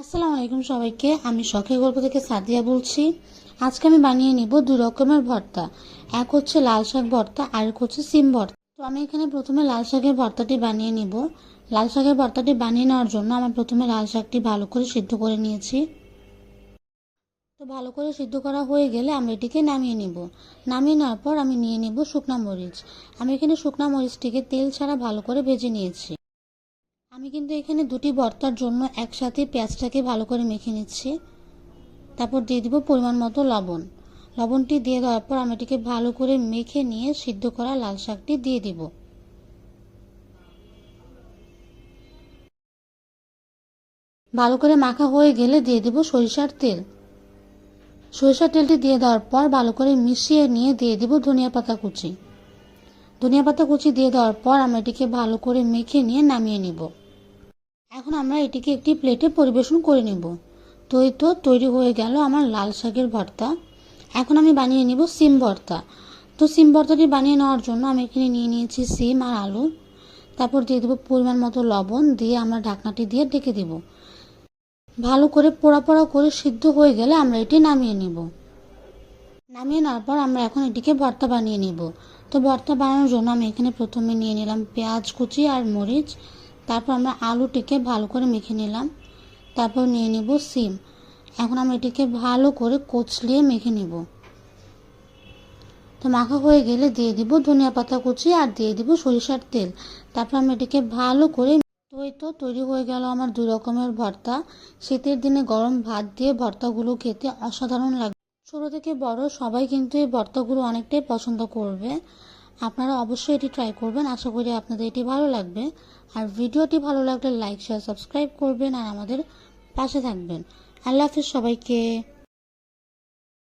আসসালামু আলাইকুম সবাইকে। আমি শখের গল্প থেকে সাদিয়া বলছি। আজকে আমি বানিয়ে নিব দু রকমের ভর্তা। এক হচ্ছে লাল শাক ভর্তা, আর এক হচ্ছে সিম ভর্তা। তো আমি এখানে প্রথমে লাল শাকের ভর্তাটি বানিয়ে নিব। লাল শাকের ভর্তাটি বানিয়ে নেওয়ার জন্য আমি প্রথমে লাল শাকটি ভালো করে সিদ্ধ করে নিয়েছি। তো ভালো করে সিদ্ধ করা হয়ে গেলে আমি এটিকে নামিয়ে নিব। নামিয়ে নেওয়ার পর আমি নিয়ে নিব শুকনা মরিচ। আমি এখানে শুকনা মরিচটিকে তেল ছাড়া ভালো করে ভেজে নিয়েছি। আমি কিন্তু এখানে দুটি ভর্তার জন্য একসাথে পেঁয়াজটাকে ভালো করে মেখে নিচ্ছি। তারপর দিয়ে দিব পরিমাণ মতো লবণ। লবণটি দিয়ে দেওয়ার পর আমি এটিকে ভালো করে মেখে নিয়ে সিদ্ধ করা লাল শাকটি দিয়ে দিব। ভালো করে মাখা হয়ে গেলে দিয়ে দিব সরিষার তেল। সরিষার তেলটি দিয়ে দেওয়ার পর ভালো করে মিশিয়ে নিয়ে দিয়ে দিব ধনিয়া পাতা কুচি। ধনিয়া পাতা কুচি দিয়ে দেওয়ার পর আমরা এটিকে ভালো করে মেখে নিয়ে নামিয়ে নিব। এখন আমরা এটিকে একটি প্লেটে পরিবেশন করে নিব। তো এই তো তৈরি হয়ে গেল আমার লাল শাকের ভর্তা। এখন আমি বানিয়ে নিব সিম ভর্তা। তো সিম ভর্তাটি বানিয়ে নেওয়ার জন্য আমি এখানে নিয়ে নিয়েছি সিম আর আলু। তারপর দিয়ে দেবো পরিমাণ মতো লবণ দিয়ে আমরা ঢাকনাটি দিয়ে ডেকে দেব। ভালো করে পোড়া পোড়া করে সিদ্ধ হয়ে গেলে আমরা এটি নামিয়ে নিব। নামিয়ে নেওয়ার পর আমরা এখন এটিকে ভর্তা বানিয়ে নিব। তো ভর্তা বানানোর জন্য আমি এখানে প্রথমে নিয়ে নিলাম পেঁয়াজ কুচি আর মরিচ। তারপর আমরা আলুটিকে ভালো করে মেখে নিলাম। তারপর নিয়ে নিব সিম। এখন আমরা এটিকে ভালো করে কচলিয়ে মেখে নিব। তো মাখা হয়ে গেলে দিয়ে দিব ধনিয়া পাতা কুচি আর দিয়ে দিব সরিষার তেল। তারপর আমি এটিকে ভালো করে তো তো তৈরি হয়ে গেল আমার দুই রকমের ভর্তা। শীতের দিনে গরম ভাত দিয়ে ভর্তাগুলো খেতে অসাধারণ লাগে। ছোট থেকে বড় সবাই কিন্তু এই ভর্তাগুলো অনেকটাই পছন্দ করবে। আপনারা অবশ্যই এটি ট্রাই করবেন। আশা করি আপনাদের এটি ভালো লাগবে। আর ভিডিওটি ভালো লাগলে লাইক শেয়ার সাবস্ক্রাইব করবেন আর আমাদের পাশে থাকবেন। আল্লাহ হাফিজ সবাইকে।